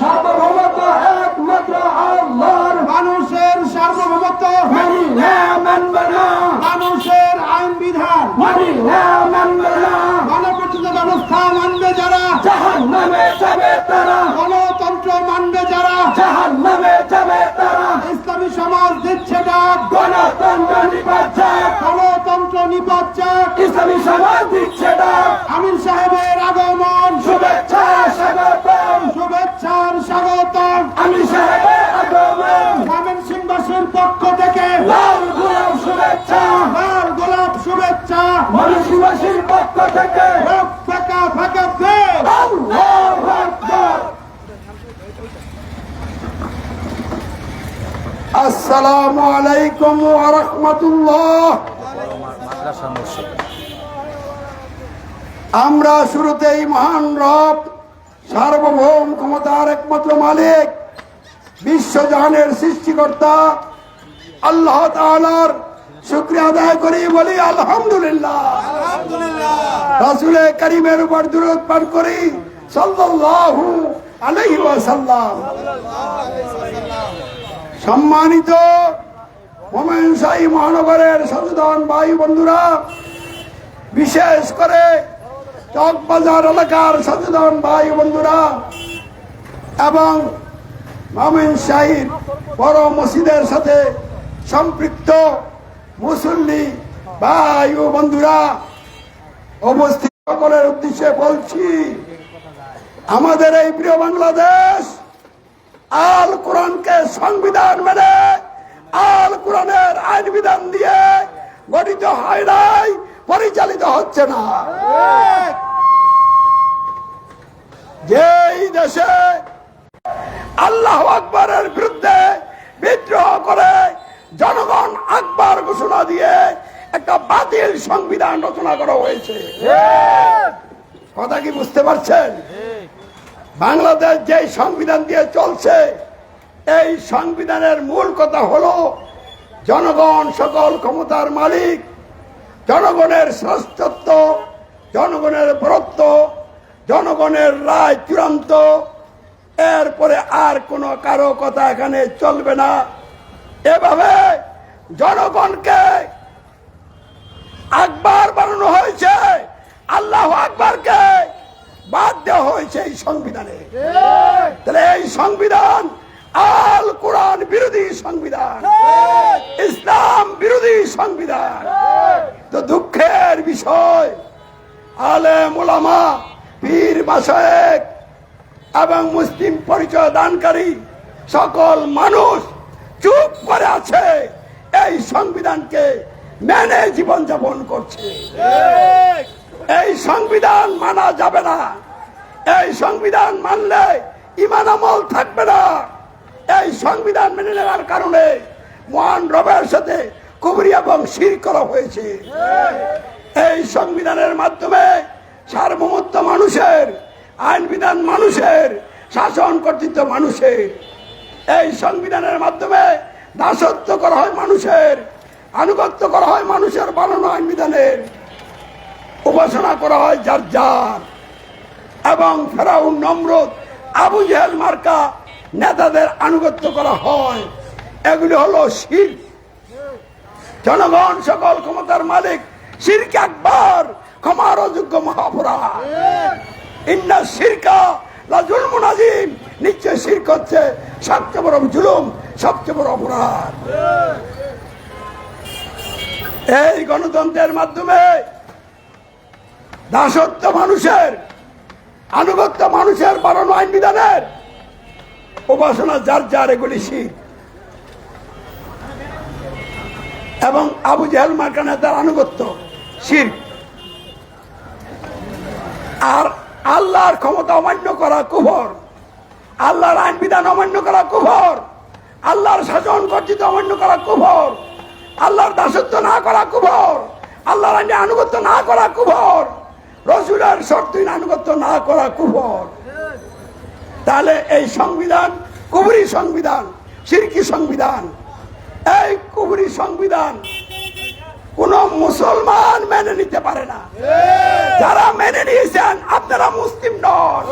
সার্বভৌমত্ব একমাত্র আল্লাহর। মানুষের সার্বভৌমত্ব মানি না মানবে না। মানুষের আইন বিধান মানি না মানবে না। গণপ্রতিনিধি ব্যবস্থা মানবে যারা। জাহান নামে যাবে তারা। গণতন্ত্র মানবে যারা। জাহান নামে যাবে তারা। ইসলামী সমাজ দিচ্ছে ডাক। গণতন্ত্র নিপাচ্ছে ইসলামী সমাজ দিচ্ছে আমির সাহেবের আগমন। শুভেচ্ছা স্বাগতম। শুভেচ্ছার স্বাগতম। আমি সাহেবের আগমন। গ্রামীণ সিংবাসীর পক্ষ থেকে লাল গোলাপ শুভেচ্ছা। লাল গোলাপ শুভেচ্ছা। পক্ষ থেকে। ফাঁকা ফাঁকা ফের। আল্লাহু আকবার। আসসালামু আলাইকুম ওয়া রাহমাতুল্লাহ। আমরা শুরুতেই মহান রব সার্বভৌম ক্ষমতার একমাত্র মালিক বিশ্বজাহানের সৃষ্টিকর্তা আল্লাহ তাআলার শুক্রিয়া আদায় করি বলি আলহামদুলিল্লাহ। রাসূলে করিমের উপর দূরত করি সাল্লাল্লাহু আলাইহি ওয়াসাল্লাম। সম্মানিত মোমেনশাহী মহানগরের সচেতন ভাই বন্ধুরা বিশেষ করে চকবাজার এলাকার সচেতন ভাই বন্ধুরা এবং মোমেনশাহীর বড় মসজিদের সাথে সম্পৃক্ত মুসল্লি ভাই ও বন্ধুরা উপস্থিত সকলের উদ্দেশ্যে বলছি, আমাদের এই প্রিয় বাংলাদেশ আল কোরআনকে সংবিধান মেনে, আল কোরআনের আইন বিধান দিয়ে গঠিত হয় নাই। পরিচালিত হচ্ছে না। যেই দেশে আল্লাহ আকবরের বিরুদ্ধে বিদ্রোহ করে জনগণ আকবর ঘোষণা দিয়ে একটা বাতিল সংবিধান রচনা করা হয়েছে। কথা কি বুঝতে পারছেন? বাংলাদেশ যে সংবিধান দিয়ে চলছে, এই সংবিধানের মূল কথা হলো, জনগণ সকল ক্ষমতার মালিক জনগণের শ্রেষ্ঠত্ব, জনগণের বরত্ব, জনগণের রায় চূড়ান্ত। এরপরে আর কোনো কারও কথা এখানে চলবে না। এভাবে জনগণকে আকবার বানানো হয়েছে, আল্লাহ আকবরকে বাদ দেওয়া হয়েছে এই সংবিধানে। তাহলে এই সংবিধান আল কোরআন বিরোধী সংবিধান। ইসলাম বিরোধী সংবিধান। তো দুঃখের বিষয়। আলে মোলামা পীর মাসায়েক এবং মুসলিম পরিচয় দানকারী সকল মানুষ চুপ করে আছে, এই সংবিধানকে মেনে জীবনযাপন করছে। এই সংবিধান মানা যাবে না। এই সংবিধান মানলে ইমান আমল থাকবে না। এই সংবিধান মেনে নেওয়ার কারণে মহান রবের সাথে কুবরি এবং শির করা হয়েছে। এই সংবিধানের মাধ্যমে সার্বভৌমত্ব মানুষের, আইন বিধান মানুষের, শাসন কর্তৃত্ব মানুষের, এই সংবিধানের মাধ্যমে দাসত্ব করা হয় মানুষের, আনুগত্য করা হয় মানুষের বানানো আইন বিধানের, উপাসনা করা হয় যার যার। এবং ফেরাউন নমরুদ, আবু জেহেল মার্কা নেতাদের আনুগত্য করা হয়। এগুলি হলো শির জনগণ সকল ক্ষমতার মালিক একবার ক্ষমার অযোগ্য ইন্না সবচেয়ে বড় জুলুম, সবচেয়ে বড় অপরাধ। এই গণতন্ত্রের মাধ্যমে দাসত্ব মানুষের, আনুগত্য মানুষের বানানো আইন বিধানের উপাসনা যার যার এগুলি শিখ এবং আবু জাহেল মার্কানে তার আনুগত্য, শির। আর আল্লাহর ক্ষমতা অমান্য করা কুভর আল্লাহর আইন বিধান অমান্য করা কুভর আল্লাহর শাসন কর্তৃত্ব অমান্য করা কুভর আল্লাহর দাসত্ব না করা কুভর আল্লাহর আইনে আনুগত্য না করা কুভর রসুলের শর্তিন আনুগত্য না করা কুভর তাহলে এই সংবিধান কুবরি সংবিধান সিরকি সংবিধান। এই কুবরি সংবিধান কোন মুসলমান মেনে নিতে পারে না। যারা মেনে নিয়েছেন, আপনারা মুসলিম নন।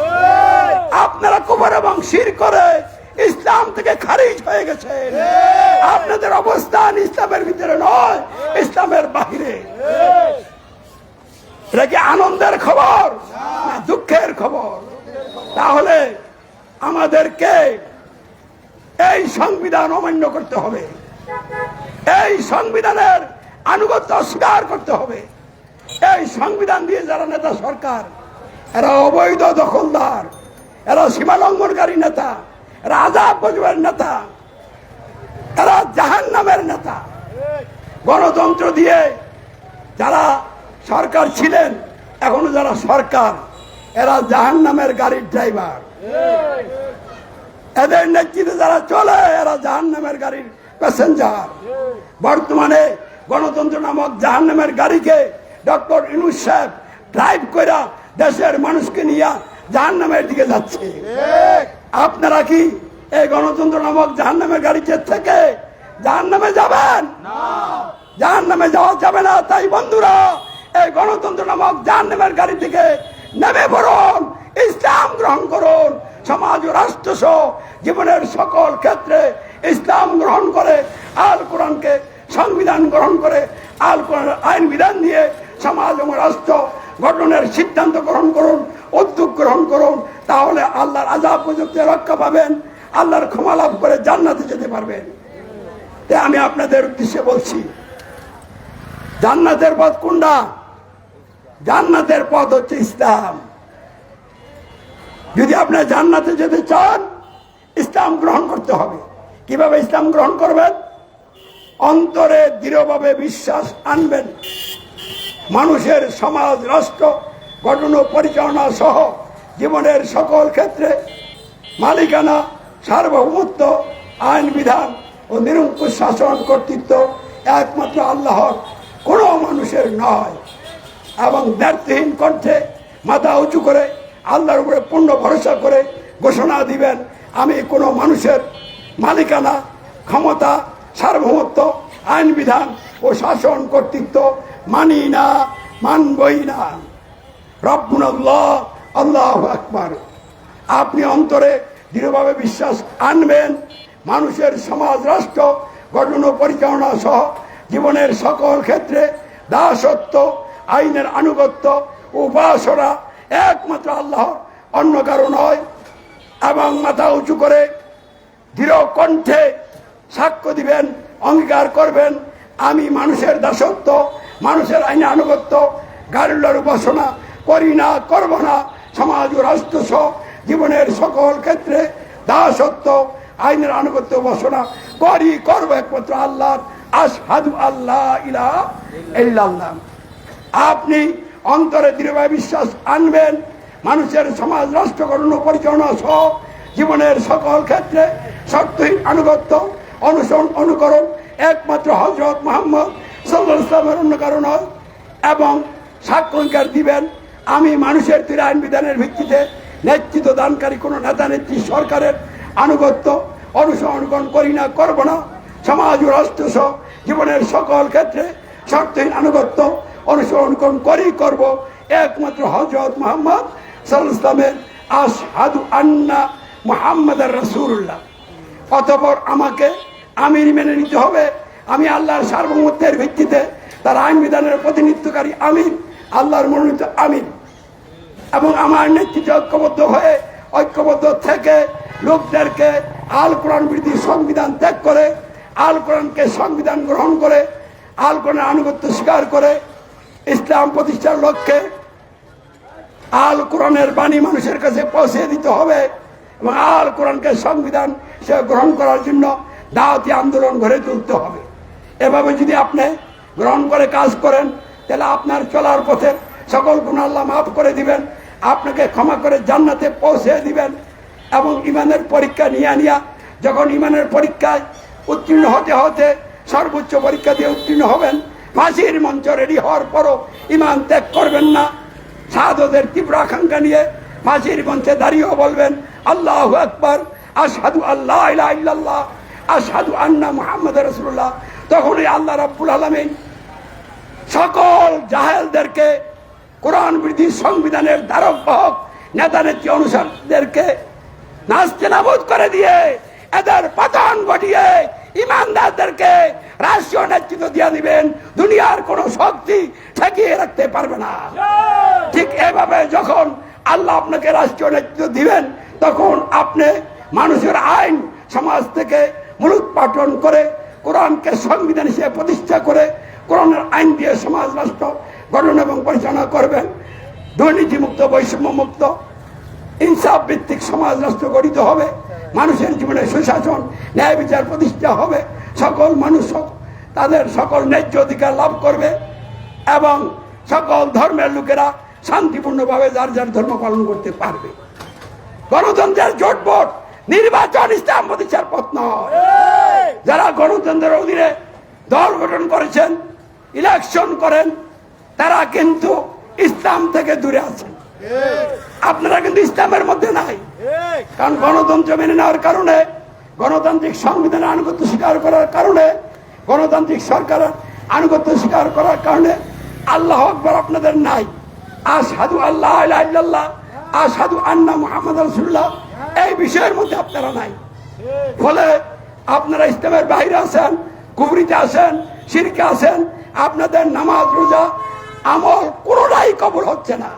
আপনারা কুবর এবং শির করে ইসলাম থেকে খারিজ হয়ে গেছে। আপনাদের অবস্থান ইসলামের ভিতরে নয়, ইসলামের বাহিরে। এটা কি আনন্দের খবর না দুঃখের খবর? তাহলে আমাদেরকে এই সংবিধান অমান্য করতে হবে। এই সংবিধানের আনুগত্য অস্বীকার করতে হবে। এই সংবিধান দিয়ে যারা নেতা সরকার, এরা অবৈধ দখলদার, এরা সীমা লঙ্ঘনকারী নেতা আজাদ বজবের নেতা, এরা জাহান নামের নেতা। গণতন্ত্র দিয়ে যারা সরকার ছিলেন, এখনও যারা সরকার, এরা জাহান নামের গাড়ির ড্রাইভার। এদের নেতৃত্বে যারা চলে, এরা জাহান নামের গাড়ির প্যাসেঞ্জার। বর্তমানে গণতন্ত্র নামক জাহান নামের গাড়িকে ডক্টর ইনুস সাহেব ড্রাইভ করে দেশের মানুষকে নিয়ে জাহান নামের দিকে যাচ্ছে। আপনারা কি এই গণতন্ত্র নামক জাহান নামের গাড়িতে থেকে জাহান নামে যাবেন? জাহান নামে যাওয়া যাবে না তাই বন্ধুরা এই গণতন্ত্র নামক জাহান নামের গাড়ি থেকে নেমে পড়ুন ইসলাম গ্রহণ করুন সমাজ ও রাষ্ট্র সহ জীবনের সকল ক্ষেত্রে ইসলাম গ্রহণ করে, আল কোরআনকে সংবিধান গ্রহণ করে, আল কোরআনের আইন বিধান দিয়ে সমাজ এবং রাষ্ট্র গঠনের সিদ্ধান্ত গ্রহণ করুন, উদ্যোগ গ্রহণ করুন, তাহলে আল্লাহর আজাব প্রযুক্তি রক্ষা পাবেন, আল্লাহর ক্ষমা লাভ করে জান্নাতে যেতে পারবেন। তাই আমি আপনাদের উদ্দেশ্যে বলছি, জান্নাতের পথ কোনটা? জান্নাতের পথ হচ্ছে ইসলাম। যদি আপনি জান্নাতে যেতে চান, ইসলাম গ্রহণ করতে হবে। কীভাবে ইসলাম গ্রহণ করবেন? অন্তরে দৃঢ়ভাবে বিশ্বাস আনবেন। মানুষের সমাজ, রাষ্ট্র, গঠন ও পরিচালনা সহ জীবনের সকল ক্ষেত্রে মালিকানা, সার্বভৌমত্ব, আইন, বিধান ও নিরঙ্কুশ শাসন কর্তৃত্ব একমাত্র আল্লাহর, কোনো মানুষের নয়। এবং ব্যর্থহীন কণ্ঠে মাথা উঁচু করে আল্লাহর উপরে পূর্ণ ভরসা করে ঘোষণা দিবেন, আমি কোনো মানুষের মালিকানা, ক্ষমতা, সার্বভৌমত্ব, আইন বিধান ও শাসন কর্তৃত্ব মানি না, মানবই না। রব্বুল্লাহ আল্লাহ আকবার। আপনি অন্তরে দৃঢ়ভাবে বিশ্বাস আনবেন, মানুষের সমাজ, রাষ্ট্র, গঠন ও পরিচালনা সহ জীবনের সকল ক্ষেত্রে দাসত্ব, আইনের আনুগত্য উপাসনা একমাত্র আল্লাহ অন্য কারণ হয় এবং মাথা উঁচু করে দৃঢ় কণ্ঠে সাক্ষ্য দিবেন, অঙ্গীকার করবেন। আমি মানুষের দাসত্ব, মানুষের আইনে আনুগত্য, গারুল্লার উপাসনা করি না, করব না। সমাজ ও রাষ্ট্র সহ জীবনের সকল ক্ষেত্রে দাসত্ব, আইনের আনুগত্য উপাসনা করি, করব একমাত্র আল্লাহ আশহাদু আল্লাহ ইলা ইল্লাল্লাহ। আপনি অন্তরে দৃঢ়ভাবে বিশ্বাস আনবেন। মানুষের সমাজ রাষ্ট্র গঠন পরিচালনা সহ জীবনের সকল ক্ষেত্রে শর্তহীন আনুগত্য, অনুসরণ, অনুকরণ একমাত্র হজরত মোহাম্মদ সাল্লাহ ইসলামের অন্য কারণ নয় এবং সাক্ষাৎকার দিবেন। আমি মানুষের তীর আইন বিধানের ভিত্তিতে নেতৃত্ব দানকারী কোনো নেতা, নেত্রী সরকারের আনুগত্য, অনুসরণ করি না, করব না। সমাজ ও রাষ্ট্র সহ জীবনের সকল ক্ষেত্রে শর্তহীন আনুগত্য, অনুসরণ করেই করব। একমাত্র হজরত মোহাম্মদ সাল্লাহ ইসলামের আশহাদু আন্না মোহাম্মদ রসুল্লাহ অতপর আমাকে আমির মেনে নিতে হবে। আমি আল্লাহর সার্বভৌমত্বের ভিত্তিতে তার আইন বিধানের প্রতিনিধিত্বকারী আমির আল্লাহর মনোনীত আমির এবং আমার নেতৃত্বে ঐক্যবদ্ধ হয়ে, ঐক্যবদ্ধ থেকে লোকদেরকে আল কোরআন বিরোধী সংবিধান ত্যাগ করে, আল কোরআনকে সংবিধান গ্রহণ করে, আল কোরআনের আনুগত্য স্বীকার করে, ইসলাম প্রতিষ্ঠার লক্ষ্যে আল কোরআনের বাণী মানুষের কাছে পৌঁছে দিতে হবে। এবং আল কোরআনকে সংবিধান সে গ্রহণ করার জন্য দাওয়াতি আন্দোলন গড়ে তুলতে হবে। এভাবে যদি আপনি গ্রহণ করে কাজ করেন, তাহলে আপনার চলার পথে সকল গুণ মাফ করে দিবেন, আপনাকে ক্ষমা করে জান্নাতে পৌঁছে দিবেন এবং ইমানের পরীক্ষা নিয়ে নিয়া যখন ইমানের পরীক্ষায় উত্তীর্ণ হতে হতে সর্বোচ্চ পরীক্ষা দিয়ে উত্তীর্ণ হবেন, ফাঁসির মঞ্চ রেডি হওয়ার পরও ইমান ত্যাগ করবেন না। সাধুদের তীব্র আকাঙ্ক্ষা নিয়ে ফাঁসির মঞ্চে দাঁড়িয়েও বলবেন আল্লাহ আকবর আসাদু আল্লাহ ইল্লাল্লাহ আসাদু আন্না মুহাম্মদ রসুল্লাহ তখনই আল্লাহ রাব্বুল আলমিন সকল জাহেলদেরকে কোরআন বৃদ্ধি সংবিধানের ধারক বাহক নেতা নেত্রী অনুসারদেরকে নাস্তে নাবুদ করে দিয়ে এদের পতন ঘটিয়ে ইমানদারদেরকে রাষ্ট্রীয় নেতৃত্ব দিয়ে দিবেন। দুনিয়ার কোন শক্তি ঠেকিয়ে রাখতে পারবে না। ঠিক এভাবে যখন আল্লাহ আপনাকে রাষ্ট্রীয় নেতৃত্ব দিবেন, তখন আপনি মানুষের আইন সমাজ থেকে মূলোৎপাটন করে, কোরআনকে সংবিধান হিসেবে প্রতিষ্ঠা করে, কোরআনের আইন দিয়ে সমাজ রাষ্ট্র গঠন এবং পরিচালনা করবেন। দুর্নীতিমুক্ত বৈষম্য মুক্ত ইনসাফ ভিত্তিক সমাজ রাষ্ট্র গঠিত হবে, মানুষের জীবনে সুশাসন, ন্যায় বিচার প্রতিষ্ঠা হবে, সকল মানুষ তাদের সকল ন্যায্য অধিকার লাভ করবে এবং সকল ধর্মের লোকেরা শান্তিপূর্ণভাবে যার যার ধর্ম পালন করতে পারবে। গণতন্ত্রের জোটভোট নির্বাচন ইসলাম প্রতিষ্ঠার পথ নয়। যারা গণতন্ত্রের অধীনে দল গঠন করেছেন ইলেকশন করেন, তারা কিন্তু ইসলাম থেকে দূরে আছেন। আপনারা কিন্তু ইসলামের মধ্যে নাই। কারণ গণতন্ত্র মেনে নেওয়ার কারণে, গণতান্ত্রিক সংবিধানের আনুগত্য স্বীকার করার কারণে, গণতান্ত্রিক সরকারের আনুগত্য স্বীকার করার কারণে আল্লাহ আকবর আপনাদের নাই। আর সাধু আল্লাহ আল্লাহ আর সাধু আন্না মোহাম্মদ রসুল্লাহ এই বিষয়ের মধ্যে আপনারা নাই। ফলে আপনারা ইসলামের বাইরে আছেন কুবরিতে আছেন সিরকে আছেন, আপনাদের নামাজ, রোজা, আমল কোনোটাই কবর হচ্ছে না।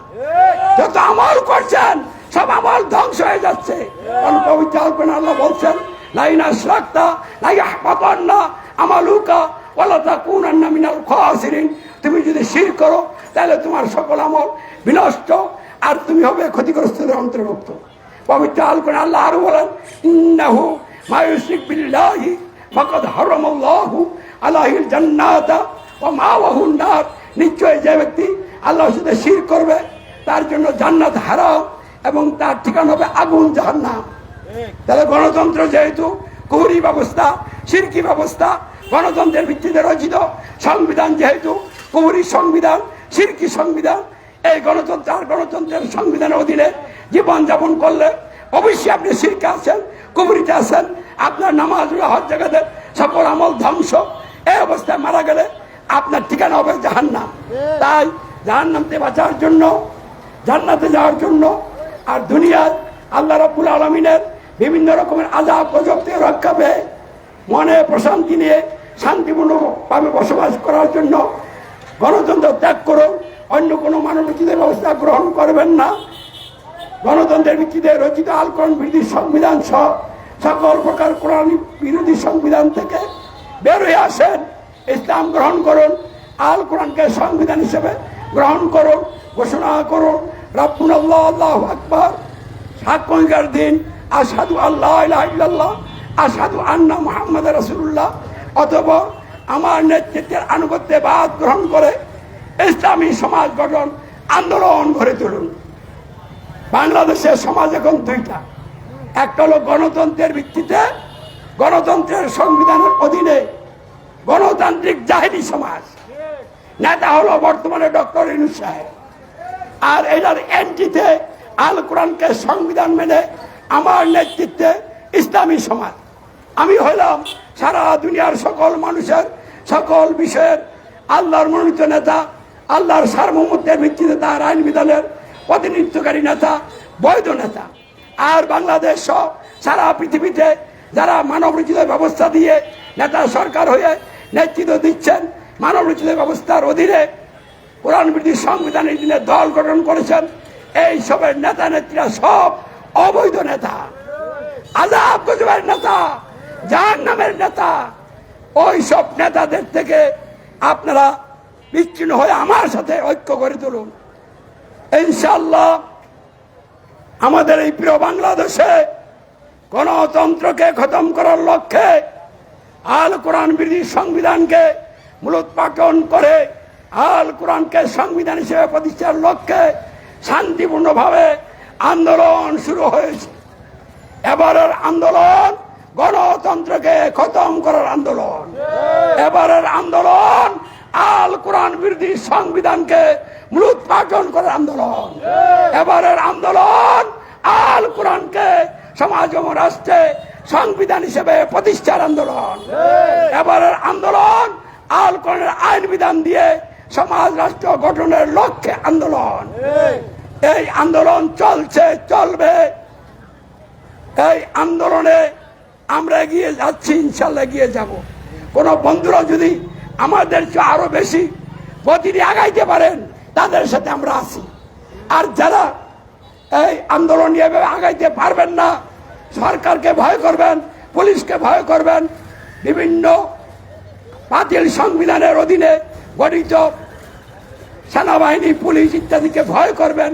যত আমল করছেন, সব আমল ধ্বংস হয়ে যাচ্ছে। আল্লাহ বলছেন, লাইনা শ্রাক্তা লাই আহমাতান্না আমালুকা, ওয়ালা তাকুনান্না মিনাল খাসিরিন। তুমি যদি শির করো তাহলে তোমার সকল আমল বিনষ্ট, আর তুমি হবে ক্ষতিগ্রস্তদের অন্তর্ভুক্ত। পবিত্র আলপনা আল্লাহ আরও বলেন, ইন্নাহু মায়ুশরিক বিল্লাহি ফাকাদ জান্নাতা মাওয়াহুন নার। নিশ্চয় যে ব্যক্তি আল্লাহর সাথে শির করবে, তার জন্য জান্নাত হারাম এবং তার ঠিকানা হবে আগুন জাহান্নাম। তাহলে গণতন্ত্র যেহেতু, কুহুরি ব্যবস্থা, সিরকি ব্যবস্থা, গণতন্ত্রের ভিত্তিতে রচিত সংবিধান যেহেতু, কুহুরি সংবিধান সিরকি সংবিধান, এই গণতন্ত্র আর গণতন্ত্রের সংবিধানের অধীনে জীবন যাপন করলে অবশ্যই আপনি সিরকে আছেন কুহুরিতে আছেন, আপনার নামাজ হজ জায়গাতে সকল আমল ধ্বংস। এই অবস্থায় মারা গেলে আপনার ঠিকানা হবে জাহান্নাম। তাই জাহান্নামতে বাঁচার জন্য, জান্নাতে যাওয়ার জন্য আর দুনিয়ার আল্লাহ রাব্বুল আলমিনের বিভিন্ন রকমের আজাব গজব থেকে রক্ষা পেয়ে মনে প্রশান্তি নিয়ে শান্তিপূর্ণভাবে বসবাস করার জন্য গণতন্ত্র ত্যাগ করুন। অন্য কোনো মানবচিত ব্যবস্থা গ্রহণ করবেন না। গণতন্ত্রের ভিত্তিতে রচিত আল কোরআন বিরোধী সংবিধান সহ সকল প্রকার কোরআন বিরোধী সংবিধান থেকে বের হয়ে আসেন। ইসলাম গ্রহণ করুন। আল কোরআনকে সংবিধান হিসেবে গ্রহণ করুন, ঘোষণা করুন। রাব্বুল আল্লাহ আল্লাহ আকবর সাক্ষণিকার দিন। আসাদু আল্লাহ আসাদু আন্না মোহাম্মদ রসুল্লাহ অথবা আমার নেতৃত্বের আনুগত্যে বাদ গ্রহণ করে ইসলামী সমাজ গঠন, আন্দোলন গড়ে তুলুন। বাংলাদেশের সমাজ এখন দুইটা। একটা হলো গণতন্ত্রের ভিত্তিতে, গণতন্ত্রের সংবিধানের অধীনে গণতান্ত্রিক জাহিরি সমাজ। নেতা হলো বর্তমানে ডক্টর ইনু সাহেব। আর এটার এন্ট্রিতে আল কোরআনকে সংবিধান মেনে আমার নেতৃত্বে ইসলামী সমাজ। আমি হইলাম সারা দুনিয়ার সকল মানুষের সকল বিষয়ের আল্লাহর মনোনীত নেতা, আল্লাহর সার্বভৌমত্বের ভিত্তিতে তার আইন বিধানের প্রতিনিধিত্বকারী নেতা, বৈধ নেতা। আর বাংলাদেশ সহ সারা পৃথিবীতে যারা মানব রচিত ব্যবস্থা দিয়ে নেতা সরকার হয়ে নেতৃত্ব দিচ্ছেন, মানব রচিত ব্যবস্থার অধীনে কোরআন বিরোধী সংবিধানের দিনে দল গঠন করেছেন, এই সবের নেতা নেত্রীরা সব অবৈধ নেতা। আজাব নেতা জাহান নামের নেতা ওই সব নেতাদের থেকে আপনারা বিচ্ছিন্ন হয়ে আমার সাথে ঐক্য করে তুলুন। ইনশাল্লাহ আমাদের এই প্রিয় বাংলাদেশে গণতন্ত্রকে খতম করার লক্ষ্যে আল কোরআন বিরোধী সংবিধানকে মূলোৎপাটন করে আল কোরআনকে সংবিধান হিসেবে প্রতিষ্ঠার লক্ষ্যে শান্তিপূর্ণভাবে আন্দোলন শুরু হয়েছে। এবারের আন্দোলন গণতন্ত্রকে খতম করার আন্দোলন। এবারের আন্দোলন আল কোরআন বিরোধী সংবিধানকে মূলোৎপাটন করার আন্দোলন। এবারের আন্দোলন আল কোরআনকে সমাজ এবং রাষ্ট্রে সংবিধান হিসেবে প্রতিষ্ঠার আন্দোলন। এবারের আন্দোলন আল কোরআনের আইন বিধান দিয়ে সমাজ রাষ্ট্র গঠনের লক্ষ্যে আন্দোলন। এই আন্দোলন চলছে চলবে। এই আন্দোলনে আমরা এগিয়ে যাচ্ছি, ইনশাল্লাহ এগিয়ে যাব। কোন বন্ধুরা যদি আমাদের চেয়ে আরও বেশি গতিটি আগাইতে পারেন, তাদের সাথে আমরা আছি। আর যারা এই আন্দোলন এভাবে আগাইতে পারবেন না, সরকারকে ভয় করবেন, পুলিশকে ভয় করবেন, বিভিন্ন বাতিল সংবিধানের অধীনে গঠিত সেনাবাহিনী, পুলিশ ইত্যাদিকে ভয় করবেন।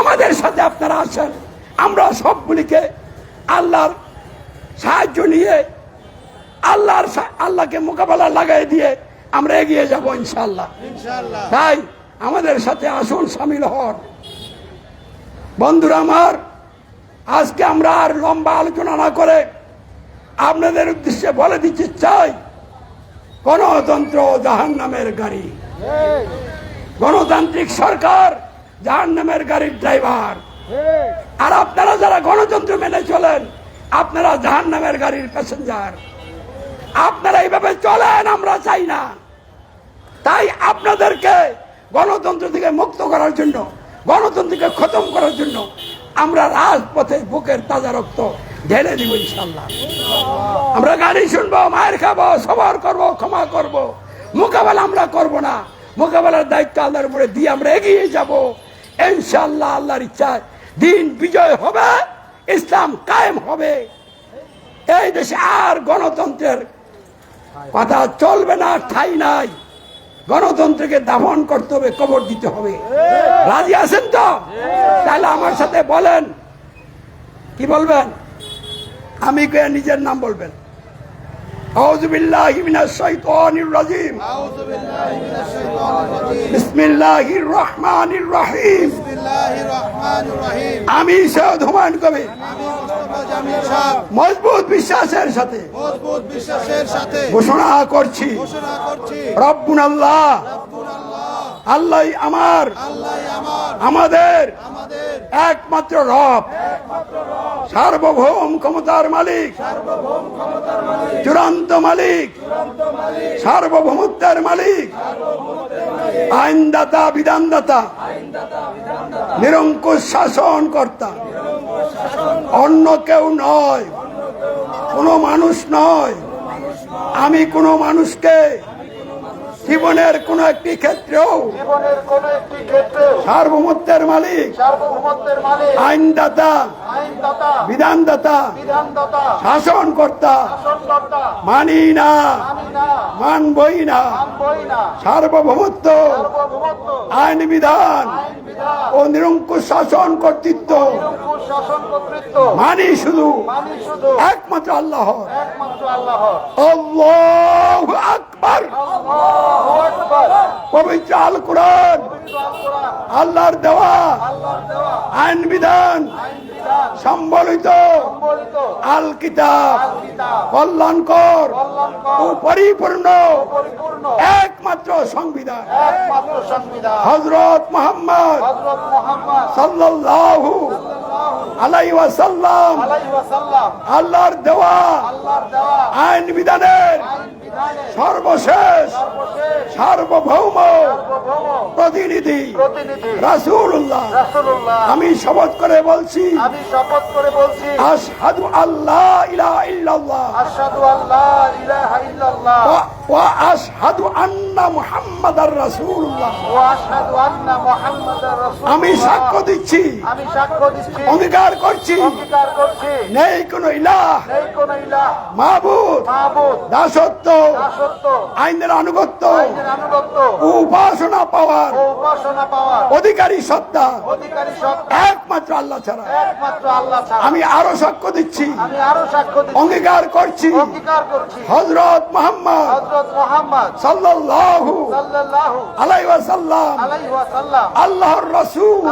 আমাদের সাথে আপনারা আসেন। আমরা সবগুলিকে আল্লাহর সাহায্য নিয়ে আল্লাহর আল্লাহকে মোকাবেলা লাগাই দিয়ে আমরা এগিয়ে যাব ইনশাল্লাহ তাই আমাদের সাথে আসুন সামিল হন। বন্ধুরা আমার আজকে আমরা আর লম্বা আলোচনা না করে আপনাদের উদ্দেশ্যে বলে দিতে চাই গণতন্ত্র জাহান নামের গাড়ি। গণতান্ত্রিক সরকার জাহান নামের গাড়ির ড্রাইভার। আর আপনারা যারা গণতন্ত্র মেনে চলেন আপনারা জাহান নামের গাড়ির প্যাসেঞ্জার আপনারা এইভাবে চলেন, আমরা চাই না। তাই আপনাদেরকে গণতন্ত্র থেকে মুক্ত করার জন্য, গণতন্ত্রকে খতম করার জন্য আমরা রাজপথে বুকের তাজা রক্ত ঢেলে দিব ইনশাল্লাহ আমরা গাড়ি শুনব, মায়ের খাব, সবার করব, ক্ষমা করব। মোকাবেলা আমরা করব না। মোকাবেলার দায়িত্ব আল্লাহর উপরে দিয়ে আমরা এগিয়ে যাব। ইনশাল্লাহ আল্লাহর ইচ্ছায় দিন বিজয় হবে। ইসলাম কায়েম হবে। এই দেশে আর গণতন্ত্রের কথা চলবে না, ঠাই নাই। গণতন্ত্রকে দাফন করতে হবে, কবর দিতে হবে। রাজি আছেন তো? তাহলে আমার সাথে বলেন। কি বলবেন? আমি নিজের নাম বলবেন। আউযু বিল্লাহি মিনাশ শাইতানির রাজিম أعوذ بالله من الشيطان الرجيم বিসমিল্লাহির রহমানির রহিম بسم الله الرحمن الرحيم আমি সৈয়দ হুমায়ুন কবির আমি মোস্তফা জামিল সাহেব মজবুত বিশ্বাসের সাথে মজবুত বিশ্বাসের সাথে ঘোষণা করছি ঘোষণা করছি রব্বুন আল্লাহ আল্লাহ আমার। আমাদের একমাত্র রব। সার্বভৌম ক্ষমতার মালিক। চূড়ান্ত মালিক। সার্বভৌমত্বের মালিক। আইনদাতা বিধানদাতা। নিরঙ্কুশ শাসন কর্তা অন্য কেউ নয়। কোনো মানুষ নয়। আমি কোনো মানুষকে জীবনের কোন একটি ক্ষেত্রেও জীবনের কোন একটি ক্ষেত্রে সার্বভৌমত্বের মালিক সার্বভৌমত্বের মালিক আইনদাতা আইনদাতা বিধানদাতা। শাসনকর্তা। মানি না। মানবই না। সার্বভৌমত্ব। আইন বিধান। ও নিরঙ্কুশ শাসন কর্তৃত্ব। মানি শুধু। একমাত্র আল্লাহ। আল্লাহ। আকবার। পবিত্র আল কোরআন আল্লাহর দেওয়া। আইন বিধান। সম্বলিত। আল কিতাব কল্যাণকর। পরিপূর্ণ একমাত্র সংবিধান। হজরত মোহাম্মদ সাল্লাল্লাহু আলাই ওয়াসাল্লাম। আল্লাহর দেওয়া। আইন বিধানের সর্বশেষ সার্বভৌম প্রতিনিধি রাসূলুল্লাহ। আমি শপথ করে বলছি আমি শপথ করে বলছি আশহাদু আল্লাহ ইলাহা ইল্লাল্লাহ। আশহাদু আল্লা ইলাহা ইল্লাল্লাহ। ওয়া- ওয়া আশহাদু আন্না মুহাম্মাদার রাসূলুল্লাহ। ওয়া আশহাদু আন্না মুহাম্মাদার রাসূলুল্লাহ। আমি সাক্ষ্য দিচ্ছি আমি সাক্ষ্য দিচ্ছি। অঙ্গীকার করছি। অঙ্গীকার করছি। নেই কোনো ইলাহ। নেই কোন ইলাহ। মাহবুদ দাসত্ব। আইনের আনুগত্য। উপাসনা পাওয়ার। উপাসনা পাওয়ার। অধিকারী সত্তা। একমাত্র আল্লাহ ছাড়া। একমাত্র আল্লাহ আমি আরও সাক্ষ্য দিচ্ছি। অঙ্গীকার করছি। হজরত মোহাম্মদ ওয়াসাল্লাম। আল্লাহর রাসূল।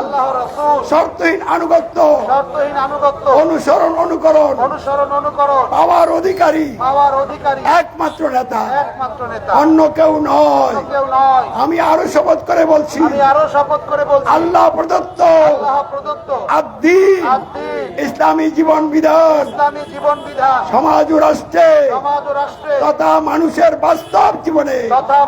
শর্তহীন আনুগত্য। শর্তহীন আনুগত্য। অনুসরণ অনুকরণ। অনুসরণ অনুকরণ। পাওয়ার অধিকারী। পাওয়ার অধিকারী। একমাত্র নেতা। অন্য কেউ নয়। আমি আরও শপথ করে বলছি। আমি আরও শপথ করে বলছি। আল্লাহ প্রদত্ত। আদিন ইসলামী জীবন বিধান। সমাজ ও রাষ্ট্রে। সমাজ ও রাষ্ট্রে। তথা মানুষের বাস্তব জীবনে।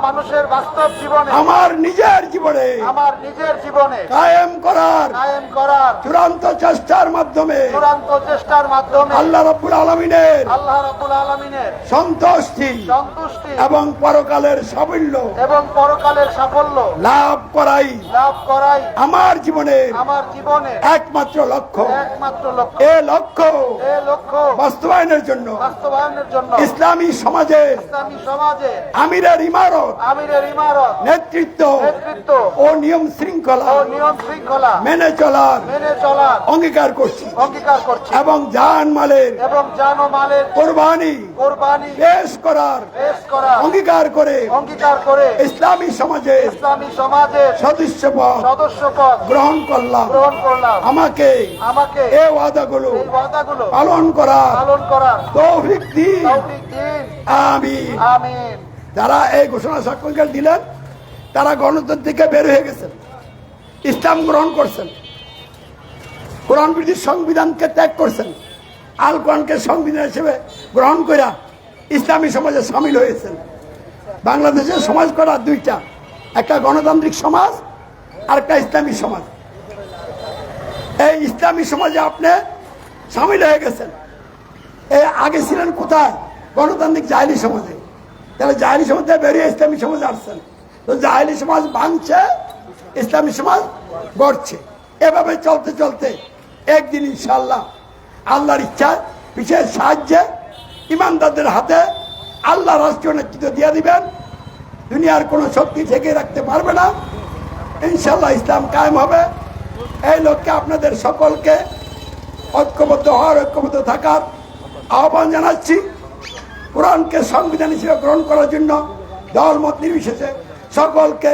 মানুষের বাস্তব জীবনে। আমার নিজের জীবনে। আমার নিজের জীবনে। কায়েম করার। কায়েম করার। চূড়ান্ত চেষ্টার মাধ্যমে। চূড়ান্ত চেষ্টার মাধ্যমে। আল্লাহ রব্বুল আলমিনের। আল্লাহ রাব্বুল আলামিনের। সন্তুষ্টি। সন্তুষ্টি এবং পরকালের সাফল্য এবং পরকালের সাফল্য লাভ করাই লাভ করাই আমার জীবনের আমার জীবনে একমাত্র লক্ষ্য। একমাত্র লক্ষ্য। এ লক্ষ্য এ লক্ষ্য বাস্তবায়নের জন্য বাস্তবায়নের জন্য। ইসলামী সমাজের ইসলামী সমাজে আমিরের ইমারত আমিরের ইমারত নেতৃত্ব নেতৃত্ব ও নিয়ম শৃঙ্খলা ও নিয়ম শৃঙ্খলা মেনে চলার মেনে চলার অঙ্গীকার করছি। অঙ্গীকার করছি। এবং জান মালের এবং জান মালের কোরবানি কোরবানি পেশ করার অঙ্গীকার করে। অঙ্গীকার করে। ইসলামী সমাজের ইসলামী সমাজের সদস্য পদ সদস্য পদ গ্রহণ করলাম। গ্রহণ করলাম। আমাকে আমাকে এ ওয়াদাগুলো এই ওয়াদাগুলো পালন করার পালন করার তৌফিক দিন। তৌফিক দিন। আমি আমিন। যারা এই ঘোষণা স্বাক্ষর দিলেন তারা গণতন্ত্র থেকে বের হয়ে গেছেন। ইসলাম গ্রহণ করছেন। কোরআন বিরোধী সংবিধানকে ত্যাগ করছেন। আল কোরআনকে সংবিধান হিসেবে গ্রহণ করা ইসলামী সমাজে সামিল হয়েছেন। বাংলাদেশের সমাজ করা দুইটা, একটা গণতান্ত্রিক সমাজ আর একটা ইসলামী সমাজ। এই ইসলামী সমাজে আপনি সামিল হয়ে গেছেন। এ আগে ছিলেন কোথায়? গণতান্ত্রিক জাহিলি সমাজে। তাহলে জাহিলি সমাজ থেকে বেরিয়ে ইসলামী সমাজ আসছেন। তো জাহিলি সমাজ ভাঙছে, ইসলামী সমাজ গড়ছে। এভাবে চলতে চলতে একদিন ইনশাল্লাহ আল্লাহর ইচ্ছা, বিশেষ সাহায্যে ইমানদারদের হাতে আল্লাহ রাষ্ট্রীয় নেতৃত্ব দিয়ে দিবেন। দুনিয়ার কোনো শক্তি থেকে রাখতে পারবে না। ইনশাল্লাহ ইসলাম কায়েম হবে। এই লক্ষ্যে আপনাদের সকলকে ঐক্যবদ্ধ হওয়ার, ঐক্যবদ্ধ থাকার আহ্বান জানাচ্ছি। কোরআনকে সংবিধান হিসেবে গ্রহণ করার জন্য দলমত নির্বিশেষে সকলকে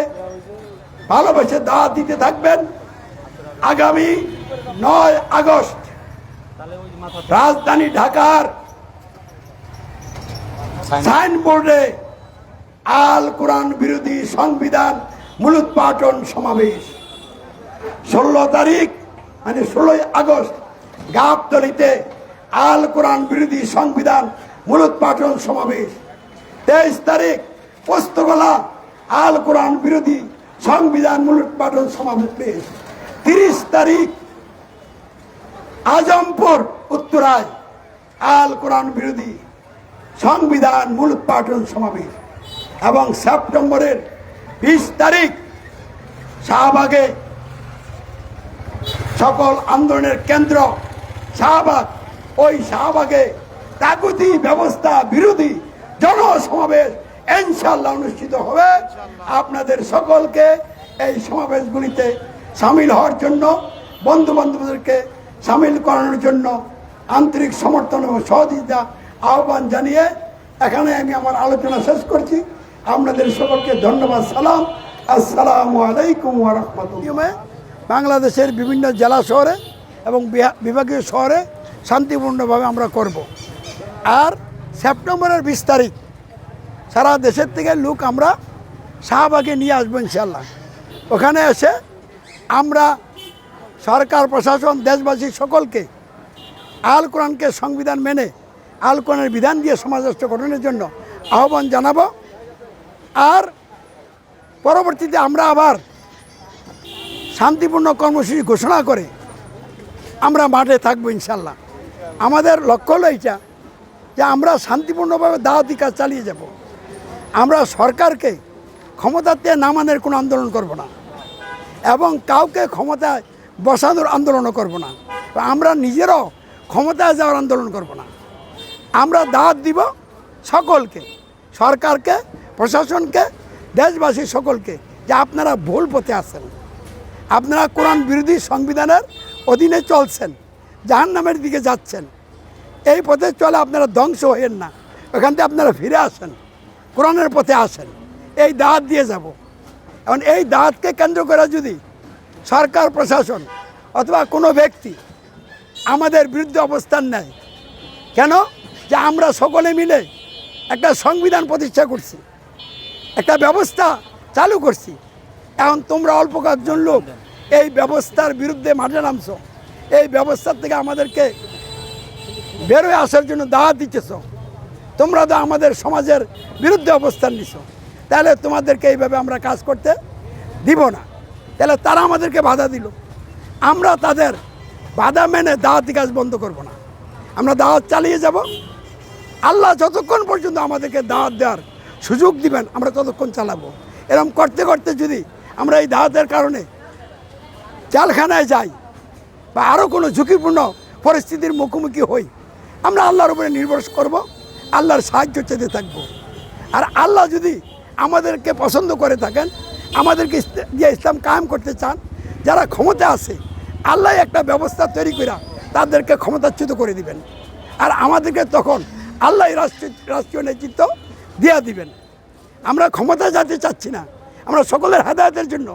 ভালোবেসে দাওয়াত দিতে থাকবেন। আগামী নয় আগস্ট রাজধানী ঢাকার সাইনবোর্ডে আল কোরআন বিরোধী সংবিধান মূলোৎপাটন সমাবেশ। ষোলো তারিখ মানে ষোলোই আগস্ট, গাবতলিতে আল কোরআন বিরোধী সংবিধান মূলোৎপাটন সমাবেশ। তেইশ তারিখ, পোস্তগোলা আল কোরআন বিরোধী সংবিধান মূলোৎপাটন সমাবেশ। তিরিশ তারিখ, আজমপুর, উত্তরায় আল কোরআন বিরোধী সংবিধান মূল মূলোৎপাটন সমাবেশ এবং সেপ্টেম্বরের বিশ তারিখ শাহবাগে সকল আন্দোলনের কেন্দ্র শাহবাগ। ওই শাহবাগে তাগুতি ব্যবস্থা বিরোধী জনসমাবেশ ইনশাল্লাহ অনুষ্ঠিত হবে। আপনাদের সকলকে এই সমাবেশগুলিতে সামিল হওয়ার জন্য বন্ধু বান্ধবদেরকে সামিল করানোর জন্য আন্তরিক সমর্থন এবং সহযোগিতা আহ্বান জানিয়ে এখানে আমি আমার আলোচনা শেষ করছি। আপনাদের সকলকে ধন্যবাদ, সালাম। আসসালামু আলাইকুম রহমতুল্লাহ। বাংলাদেশের বিভিন্ন জেলা শহরে এবং বিভাগীয় শহরে শান্তিপূর্ণভাবে আমরা করব। আর সেপ্টেম্বরের বিশ তারিখ, সারা দেশের থেকে লোক আমরা শাহবাগে নিয়ে আসব ইনশাল্লাহ ওখানে এসে আমরা সরকার, প্রশাসন, দেশবাসী সকলকে আল কোরআনকে সংবিধান মেনে আল কোরআনের বিধান দিয়ে সমাজ রাষ্ট্র গঠনের জন্য আহ্বান জানাব। আর পরবর্তীতে আমরা আবার শান্তিপূর্ণ কর্মসূচি ঘোষণা করে আমরা মাঠে থাকব ইনশাল্লাহ। আমাদের লক্ষ্য হলো এইটা যে আমরা শান্তিপূর্ণভাবে দাওয়াতি কাজ চালিয়ে যাব। আমরা সরকারকে ক্ষমতাতে নামানোর কোনো আন্দোলন করব না এবং কাউকে ক্ষমতায় বসানোর আন্দোলনও করব না। আমরা নিজেরাও ক্ষমতায় যাওয়ার আন্দোলন করব না। আমরা দাওয়াত দিব সকলকে, সরকারকে, প্রশাসনকে দেশবাসী সকলকে, যে আপনারা ভুল পথে আছেন। আপনারা কোরআন বিরোধী সংবিধানের অধীনে চলছেন জাহান নামের দিকে যাচ্ছেন। এই পথে চলে আপনারা ধ্বংস হয়েন না, ওখান থেকে আপনারা ফিরে আসেন, কোরআনের পথে আসেন। এই দাঁত দিয়ে যাব। এখন এই দাঁতকে কেন্দ্র করে যদি সরকার, প্রশাসন অথবা কোনো ব্যক্তি আমাদের বিরুদ্ধে অবস্থান নেয়, কেন? যে আমরা সকলে মিলে একটা সংবিধান প্রতিষ্ঠা করছি, একটা ব্যবস্থা চালু করছি। এখন তোমরা অল্প কয়েকজন লোক এই ব্যবস্থার বিরুদ্ধে মাঠে নামছো, এই ব্যবস্থার থেকে আমাদেরকে বেরোয় আসার জন্য দাওয়াত দিচ্ছেছ তোমরা তো আমাদের সমাজের বিরুদ্ধে অবস্থান নিছ। তাহলে তোমাদেরকে এইভাবে আমরা কাজ করতে দিব না। তাহলে তারা আমাদেরকে বাধা দিল। আমরা তাদের বাধা মেনে দাওয়াতি কাজ বন্ধ করব না। আমরা দাওয়াত চালিয়ে যাব। আল্লাহ যতক্ষণ পর্যন্ত আমাদেরকে দাওয়াত দেওয়ার সুযোগ দিবেন, আমরা ততক্ষণ চালাবো। এরকম করতে করতে যদি আমরা এই দাওয়াতের কারণে জালখানায় যাই বা আরও কোনো ঝুঁকিপূর্ণ পরিস্থিতির মুখোমুখি হই, আমরা আল্লাহর উপরে নির্ভর করব, আল্লাহর সাহায্য চেতে থাকব। আর আল্লাহ যদি আমাদেরকে পছন্দ করে থাকেন, আমাদেরকে দিয়ে ইসলাম কায়েম করতে চান, যারা ক্ষমতা আছে, আল্লাহ একটা ব্যবস্থা তৈরি করে তাদেরকে ক্ষমতাচ্যুত করে দিবেন। আর আমাদেরকে তখন আল্লাহ রাষ্ট্রীয় রাষ্ট্রীয় নেতৃত্ব দিয়া দিবেন। আমরা ক্ষমতা যাতে চাচ্ছি না আমরা সকলের হেদায়তের জন্য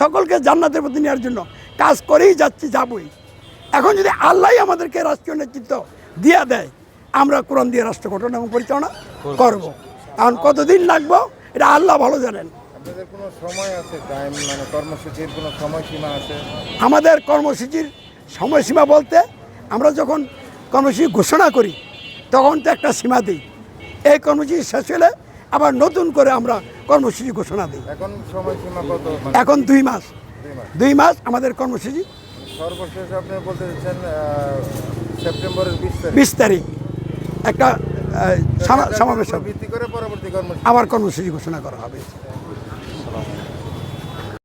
সকলকে জান্নাতের প্রতি নেওয়ার জন্য কাজ করেই যাচ্ছি যাবই। এখন যদি আল্লাহ আমাদেরকে রাষ্ট্রীয় নেতৃত্ব দিয়া দেয় আমরা কোরআন দিয়ে রাষ্ট্র গঠন এবং পরিচালনা করব। এখন কতদিন লাগবো এটা আল্লাহ ভালো জানেন। আপনাদের কোনো সময় আছে টাইম মানে কর্মসূচির কোনো সময়সীমা আছে? আমাদের কর্মসূচির সময়সীমা বলতে আমরা যখন কর্মসূচি ঘোষণা করি তখন তো একটা সীমা দিই। এই কর্মসূচি শেষ হলে আবার নতুন করে আমরা কর্মসূচি ঘোষণা দিই। এখন সময়সীমা কত? এখন দুই মাস। দুই মাস। আমাদের কর্মসূচি। সর্বশেষ আপনি বলতে চাচ্ছেন সেপ্টেম্বরের বিশ তারিখ। একটা সমাবেশ আবার কর্মসূচি ঘোষণা করা হবে।